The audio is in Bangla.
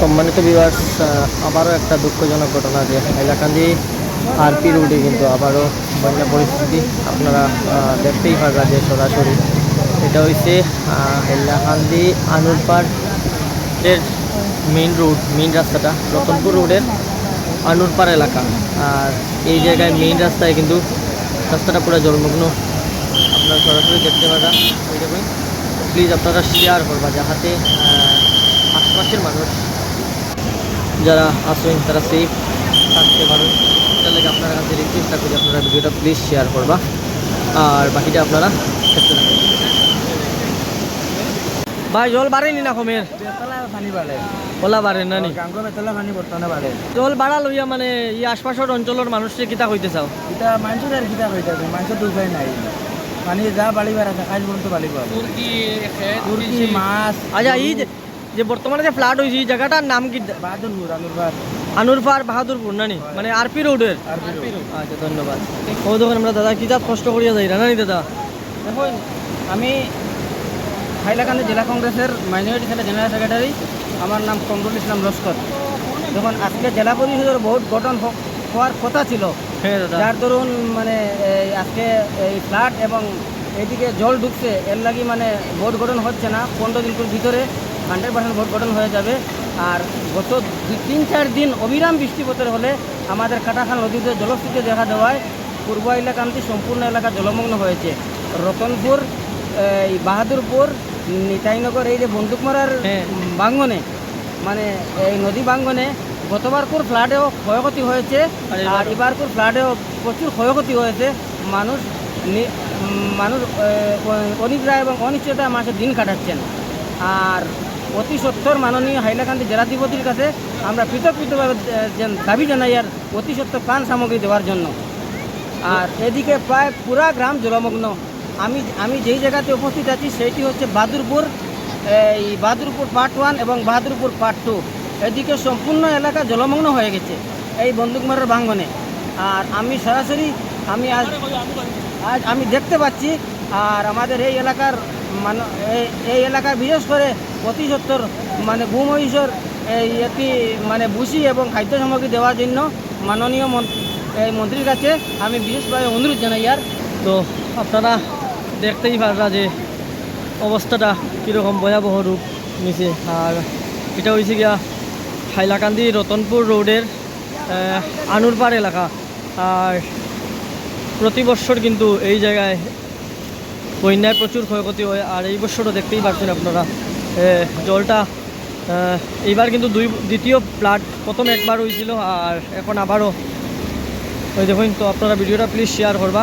সম্মানিত বিভার্স আবারও একটা দুঃখজনক ঘটনা যে হাইলাকান্দি আরপি রোডে কিন্তু আবারও বন্যা পরিস্থিতি আপনারা দেখতেই পারবা যে সরাসরি। এটা হচ্ছে হাইলাকান্দি আনুরপাড় এর মেইন রোড মেইন রাস্তাটা, রতনপুর রোডের আনুরপাড় এলাকা। আর এই জায়গায় মেইন রাস্তায় কিন্তু রাস্তাটা পুরো জলমগ্ন। আপনারা সরাসরি দেখতে পারবেন ওই দেখুন। প্লিজ আপনারা শেয়ার করবা, যাহাতে আশপাশের মানুষ যারা আসেন তারা সেফ থাকতে পারেন। তার লাগে আপনারা কাছে রিকোয়েস্ট থাকবে যে আপনারা ভিডিওটা প্লিজ শেয়ার করবা। আর বাকিটা আপনারা দেখতে থাকুন। ভাই জল বাড়েনি না কমের? বাড়ে। ওলা বাড়ে না বাড়ে। জল বাড়া লইয়া মানে এই আশপাশের অঞ্চলের মানুষকে কিতা কইতে চাও? এটা মানুষের আর কিতা হইতে আছে মানুষের নাই। পানি যা বাড়িবার আছে কাজ পর্যন্ত বাড়িব মুরগি মাছ আচ্ছা এই যে যে বর্তমানে যে ফ্লাড হয়েছে এই জায়গাটার নাম কি? বাহাদুরপুর আলুরবাদ আনুরপাড় বাহাদুরপুর নানি? মানে আরপি রোডের আচ্ছা ধন্যবাদ। ও দেখুন আমরা দাদা কি জাত কষ্ট করিয়া যাই নানি দাদা? দেখুন আমি হাইলাকান্দি জেলা কংগ্রেসের মাইনরিটি সেলের জেনারেল সেক্রেটারি আমার নাম কমরুল ইসলাম লস্কর। দেখুন আজকে জেলা পরিষদের ভোট গঠন হওয়ার কথা ছিল। হ্যাঁ যার দরুন মানে এই আজকে এই ফ্লাড এবং এইদিকে জল ঢুকছে এর লাগি মানে ভোট গঠন হচ্ছে না পনেরো দিনের ভিতরে। হান্ড্রেড পার্সেন্ট ভোট গঠন হয়ে যাবে। আর গত দুই তিন চার দিন অবিরাম বৃষ্টিপাতের হলে আমাদের কাটাখাল নদীতে জলস্থিতি দেখা দেওয়ায় পূর্ব এলাকান্তি সম্পূর্ণ এলাকা জলমগ্ন হয়েছে। রতনপুর এই বাহাদুরপুর নিতাইনগর এই যে বন্দুকমারার হ্যাঁ। বাঙ্গনে মানে এই নদী বাঙ্গনে গতবারকুর ফ্লাডেও ক্ষয়ক্ষতি হয়েছে। আর এবার- আর এবারকুর ফ্লাডেও প্রচুর ক্ষয়ক্ষতি হয়েছে। মানুষ মানুষ অনিদ্রা এবং অনিশ্চয়তা মাসে দিন কাটাচ্ছেন। আর অতি সত্তর মাননীয় হাইলাকান্দি জেলাধিপতির কাছে আমরা পৃথক পৃথকভাবে দাবি জানাই আর অতি সত্তর প্রাণ সামগ্রী দেওয়ার জন্য। আর এদিকে প্রায় পুরা গ্রাম জলমগ্ন। আমি আমি যেই জায়গাতে উপস্থিত আছি সেইটি হচ্ছে বাহাদুরপুর এই বাহাদুরপুর পার্ট ওয়ান এবং বাহাদুরপুর পার্ট টু এদিকে সম্পূর্ণ এলাকা জলমগ্ন হয়ে গেছে এই বন্দুকমারের ভাঙ্গনে। আর আমি সরাসরি, আমি আজ আজ আমি দেখতে পাচ্ছি, আর আমাদের এই এলাকার মান এই- এলাকায় বিশেষ করে অতি সত্তর মানে ভূমহিষর এই একটি মানে বুসি এবং খাদ্য সামগ্রী দেওয়ার জন্য মাননীয় মন- এই মন্ত্রীর কাছে আমি বিশেষভাবে অনুরোধ জানাই আর। তো আপনারা দেখতেই পাররা যে অবস্থাটা কীরকম ভয়াবহ রূপ নিছে। আর এটা হয়েছে গিয়া হাইলাকান্দি রতনপুর রোডের আনুরপাড় এলাকা। আর প্রতি বছর কিন্তু এই জায়গায় বন্যায় প্রচুর ক্ষয়ক্ষতি হয়, আর এই বছরও দেখতেই পাচ্ছেন আপনারা। জলটা এইবার কিন্তু দুই, দ্বিতীয় প্লাট প্রথম একবার হয়েছিল, আর এখন আবারও। ওই দেখুন, তো আপনারা ভিডিওটা প্লিজ শেয়ার করবা।